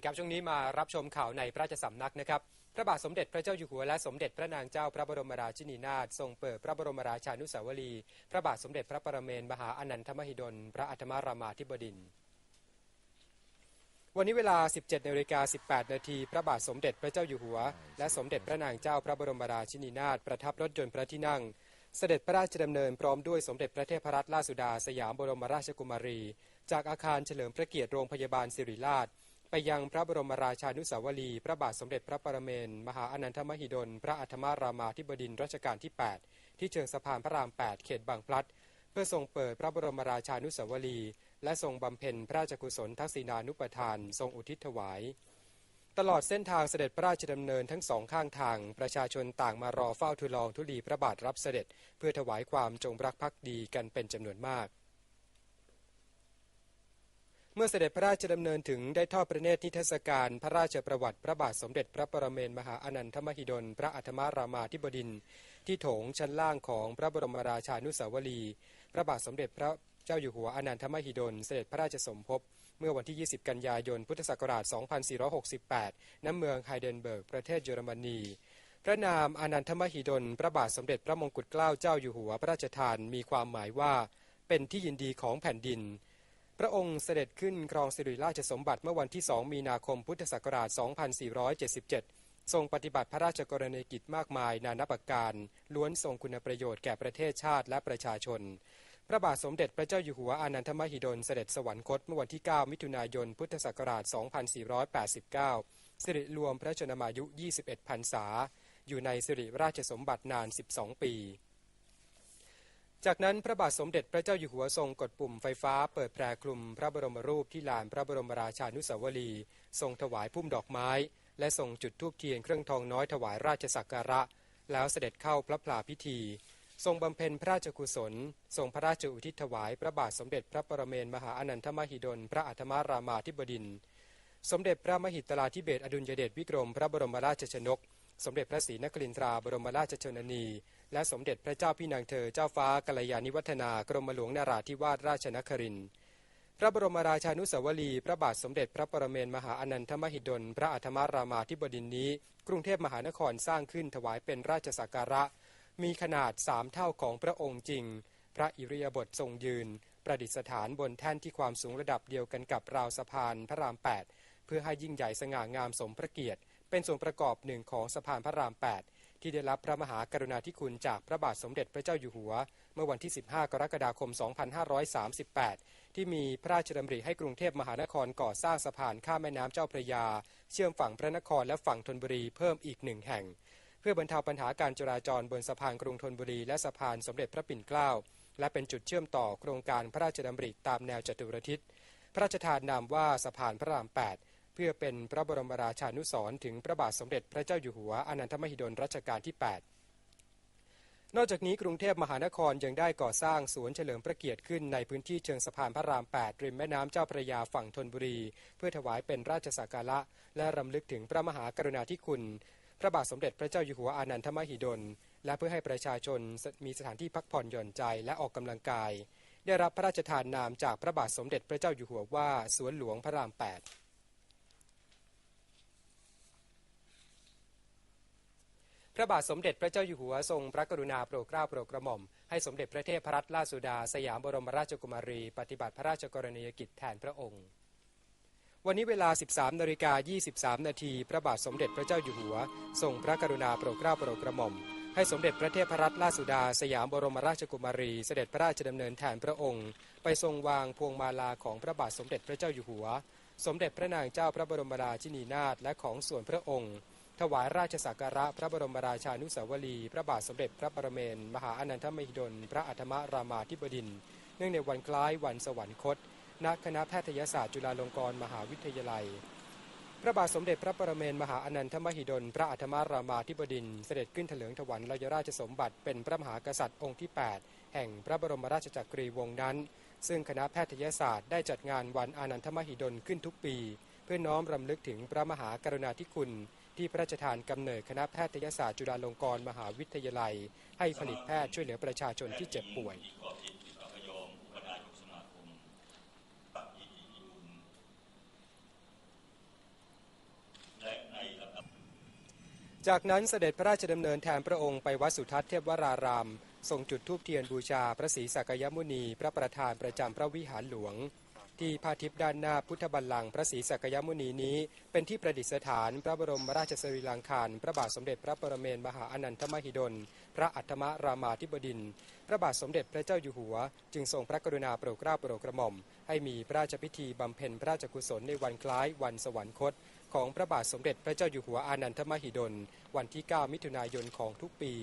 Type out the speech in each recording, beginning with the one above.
ดีครับช่วงนี้มารับชมข่าวในพระราชสำนักนะครับ พระบาทสมเด็จพระเจ้าอยู่หัวและสมเด็จพระนางเจ้าพระบรมราชินีนาถทรงเปิดพระบรมราชานุสาวรีย์พระบาทสมเด็จพระปรเมนมหาอนันทมหิดล พระอัฐมารามาธิบดิน วันนี้เวลา 17นาฬิกา18 นาที พระบาทสมเด็จพระเจ้าอยู่หัว และสมเด็จพระนางเจ้าพระบรมราชินีนาถประทับรถยนต์พระที่นั่งเสด็จพระราชดำเนินพร้อมด้วยสมเด็จพระเทพรัตนราชสุดาสยามบรมราชกุมารี จากอาคารเฉลิมพระเกียรติโรงพยาบาลสิริราช ไปยังพระบรมราชานุสาวรี พระบาทสมเด็จพระปรเมนมหาอนันทมหิดล พระอัฐมารามาธิบดินรัชกาลที่ 8 ที่เชิงสะพานพระราม 8 เขตบางพลัด เพื่อทรงเปิดพระบรมราชานุสาวรี และทรงบำเพ็ญพระราชกุศลทักษิณานุปทาน ทรงอุทิศถวาย ตลอดเส้นทางเสด็จพระราชดำเนินทั้งสองข้างทาง ประชาชนต่างมารอเฝ้าทูลลองทุลีพระบาทรับเสด็จ เพื่อถวายความจงรักภักดีกันเป็นจำนวนมาก เมื่อเสด็จพระราชดำเนินถึงได้ทอดพระเนตรนิทรรศการพระราชประวัติพระบาทสมเด็จพระปรเมนมหาอนันทมหิดล พระอัฐมารามาธิบดิน ที่โถงชั้นล่างของพระบรมราชานุสาวรี พระบาทสมเด็จพระเจ้าอยู่หัวอนันทมหิดล เสด็จพระราชสมภพเมื่อวันที่ 20 กันยายน พุทธศักราช 2468 ณ เมืองไฮเดนเบิร์ก ประเทศเยอรมนี พระนามอนันทมหิดล พระบาทสมเด็จพระมงกุฎเกล้าเจ้าอยู่หัวพระราชทานมีความหมายว่า เป็นที่ยินดีของแผ่นดิน พระองค์เสด็จขึ้นครองสิริราชสมบัติเมื่อวันที่ 2 มีนาคมพุทธศักราช 2477 ทรงปฏิบัติพระราชกรณียกิจมากมายนานับประการ ล้วนทรงคุณประโยชน์แก่ประเทศชาติและประชาชน พระบาทสมเด็จพระเจ้าอยู่หัวอานันทมหิดลเสด็จสวรรคตเมื่อวันที่ 9 มิถุนายน พุทธศักราช 2489 สิริรวมพระชนมายุ 21 พรรษา อยู่ในสิริราชสมบัตินาน 12 ปี จากนั้นพระบาทสมเด็จพระเจ้าอยู่หัวทรงกดปุ่มไฟฟ้าเปิดแพรคลุมพระบรมรูปที่ลานพระบรมราชานุสาวรีย์ทรงถวายพุ่มดอกไม้ และทรงจุดธูปเทียนเครื่องทองน้อยถวายราชสักการะ แล้วเสด็จเข้าพระพลาพิธี ทรงบำเพ็ญพระราชกุศล ทรงพระราชอุทิศถวายพระบาทสมเด็จพระปรเมนมหาอนันทมหิดลพระอัฐมารามาธิบดิน สมเด็จพระมหิตลาธิเบศอดุลยเดชวิกรมพระบรมราชชนก สมเด็จพระศรีนครินทราบรมราชชนนี และสมเด็จพระเจ้าพี่นางเธอเจ้าฟ้ากัลยาณิวัฒนากรมหลวงนาราธิวาสราชนครินทร์พระบรมราชานุสาวรีย์พระบาทสมเด็จพระปรเมนมหาอนันทมหิดล พระอัฐมารามาธิบดินนี้ กรุงเทพมหานครสร้างขึ้นถวายเป็นราชสักการะ มีขนาดสามเท่าของพระองค์จริง พระอิริยาบถทรงยืน ประดิษฐานบนแท่นที่ความสูงระดับเดียวกันกับราวสะพานพระราม 8 เพื่อให้ยิ่งใหญ่สง่างามสมพระเกียรติ เป็นส่วนประกอบหนึ่งของสะพานพระราม 8 ที่ได้รับพระมหากรุณาธิคุณจากพระบาทสมเด็จพระเจ้าอยู่หัว เมื่อวันที่ 15 กรกฎาคม 2538 ที่มีพระราชดำริให้กรุงเทพมหานครก่อสร้างสะพานข้ามแม่น้ำเจ้าพระยา เชื่อมฝั่งพระนครและฝั่งธนบุรีเพิ่มอีกหนึ่งแห่ง เพื่อบรรเทาปัญหาการจราจรบนสะพานกรุงธนบุรีและสะพานสมเด็จพระปิ่นเกล้าและเป็นจุดเชื่อมต่อโครงการพระราชดำริตามแนวจัตุรทิศ พระราชทานนามว่าสะพานพระราม 8 เพื่อเป็นพระบรมราชานุสรณ์ถึงพระบาทสมเด็จพระเจ้าอยู่หัวอนันทมหิดลรัชกาลที่ 8 นอกจากนี้กรุงเทพมหานครยังได้ก่อสร้างสวนเฉลิมพระเกียรติขึ้นในพื้นที่เชิงสะพานพระราม 8 ริมแม่น้ำเจ้าพระยาฝั่งธนบุรี เพื่อถวายเป็นราชสักการะ และรำลึกถึงพระมหากรุณาธิคุณ พระบาทสมเด็จพระเจ้าอยู่หัวอนันทมหิดล และเพื่อให้ประชาชนมีสถานที่พักผ่อนหย่อนใจและออกกำลังกาย ได้รับพระราชทานนามจากพระบาทสมเด็จพระเจ้าอยู่หัวว่าสวนหลวงพระราม 8 ระบาทสมเด็จพระเจ้าอยู่หัวทรงพระกรุณาโปรดเกล้าโปรดกระหม่อม ให้สมเด็จพระเทพรัตนราชสุดา สยามบรมราชกุมารี ปฏิบัติพระราชกรณียกิจแทนพระองค์ วันนี้เวลา 13นาฬิกา23 นาที พระบาทสมเด็จพระเจ้าอยู่หัว ทรงพระกรุณาโปรดเกล้าโปรดกระหม่อม ให้สมเด็จพระเทพรัตนราชสุดา สยามบรมราชกุมารี เสด็จพระราชดำเนินแทนพระองค์ ไปทรงวางพวงมาลาของพระบาทสมเด็จพระเจ้าอยู่หัว สมเด็จพระนางเจ้าพระบรมราชินีนาถและของส่วนพระองค์ ถวายราชสักการะพระบรมราชานุสาวรีพระบาทสมเด็จพระปรเมนมหาอนันทมหิดล พระอัฐมรามาธิบดิน เนื่องในวันคล้ายวันสวรรคต ณ คณะแพทยศาสตร์จุฬาลงกรณ์มหาวิทยาลัย พระบาทสมเด็จพระปรเมนมหาอนันทมหิดล พระอัฐมรามาธิบดิน เสด็จขึ้นเถลิงถวัลยราชราชสมบัติเป็นพระมหากษัตริย์องค์ที่ 8 แห่งพระบรมราชจักรีวงศ์นั้น ซึ่งคณะแพทยศาสตร์ได้จัดงานวันอานันทมหิดลขึ้นทุกปี เพื่อน้อมรำลึกถึงพระมหากรุณาธิคุณ ที่พระราชทานกำเนิดคณะแพทยศาสตร์จุฬาลงกรณ์มหาวิทยาลัย ให้ผลิตแพทย์ช่วยเหลือประชาชนที่เจ็บป่วย จากนั้นเสด็จพระราชดำเนินแทนพระองค์ไปวัดสุทัศน์เทพวรารามส่งจุดทูบเทียนบูชาพระศรีสักยมุนี พระประธานประจำพระวิหารหลวง ที่พาทิพย์ด้านหน้าพุทธบัลลังก์พระศรีสักยมุนีนี้ เป็นที่ประดิษฐาน พระบรมราชสรีรังคาร พระบาทสมเด็จพระปรเมนมหาอนันทมหิดล พระอัฏฐมรามาธิบดิน พระบาทสมเด็จพระเจ้าอยู่หัว จึงทรงพระกรุณาโปรดเกล้าโปรดกระหม่อม ให้มีพระราชพิธีบำเพ็ญพระราชกุศลในวันคล้ายวันสวรรคตของพระบาทสมเด็จพระเจ้าอยู่หัวอานันทมหิดล วันที่ 9 มิถุนายนของทุกปี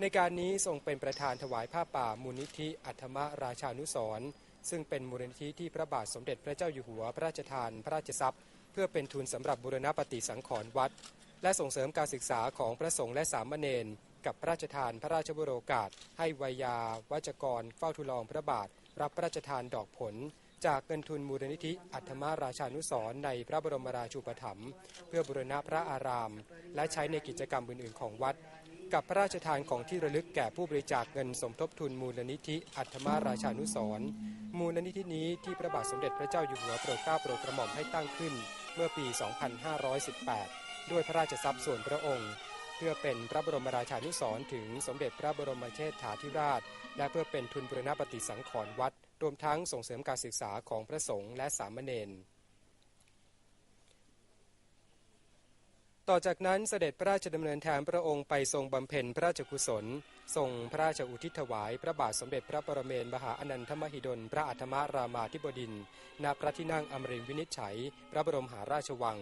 ในการนี้ทรงเป็นประธานถวายผ้าป่ามูลนิธิอัธมราชานุสรณ์ ซึ่งเป็นมูลนิธิที่พระบาทสมเด็จพระเจ้าอยู่หัว พระราชทาน พระราชทรัพย์ เพื่อเป็นทุนสำหรับบูรณปฏิสังขรณ์วัด และส่งเสริมการศึกษาของพระสงฆ์และสามเณรกับพระราชทานพระราชบุโรกาส ให้วายาวัจกร เฝ้าทุลองพระบาท รับพระราชทานดอกผล จากเงินทุนมูลนิธิอัธมาราชานุสรในพระบรมราชูปถัมภ์เพื่อบูรณะพระอาราม และใช้ในกิจกรรมอื่นๆของวัด กับพระราชทานของที่ระลึกแก่ผู้บริจาคเงินสมทบทุนมูลนิธิอัธมาราชานุสรณ์มูลนิธินี้ที่พระบาทสมเด็จพระเจ้าอยู่หัวโปรดเกล้าโปรดกระหม่อมให้ตั้งขึ้น เมื่อปี 2518 ด้วยพระราชทรัพย์ส่วนพระองค์ เพื่อเป็นพระบรมราชานุสรณ์ถึงสมเด็จพระบรมเชษฐาธิราช และเพื่อเป็นทุนบูรณปฏิสังขรณ์วัด รวมทั้งส่งเสริมการศึกษาของพระสงฆ์และสามเณร ต่อจากนั้นเสด็จพระราชดำเนินแทนพระองค์ไปทรงบำเพ็ญพระราชกุศลทรงพระราชอุทิศถวาย พระบาทสมเด็จพระปรเมนมหาอนันทมหิดล พระอัฏฐมรามาธิบดินณพระที่นั่งอมรินทร์วินิจฉัย พระบรมหาราชวัง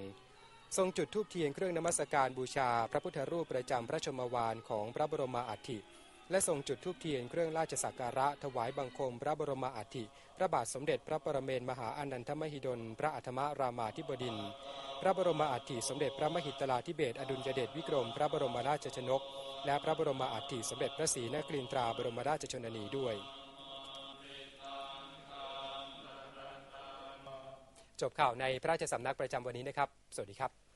ทรงจุดธูปเทียนเครื่องนมัสการบูชา พระพุทธรูปประจำพระชมวานของพระบรมอัฐิและทรงจุดธูปเทียนเครื่องราชสักการะถวายบังคม พระบรมอัฐิพระบาทสมเด็จพระปรเมนมหาอนันทมหิดล พระอัฏฐมรามาธิบดิน พระบรมอัฐิสมเด็จพระมหิตลาธิเบศรอดุลยเดชวิกรม พระบรมราชชนก และพระบรมอัฐิสมเด็จพระศรีนครินทราบรมราชชนนีด้วย จบข่าวในพระราชสำนักประจำวันนี้นะครับ สวัสดีครับ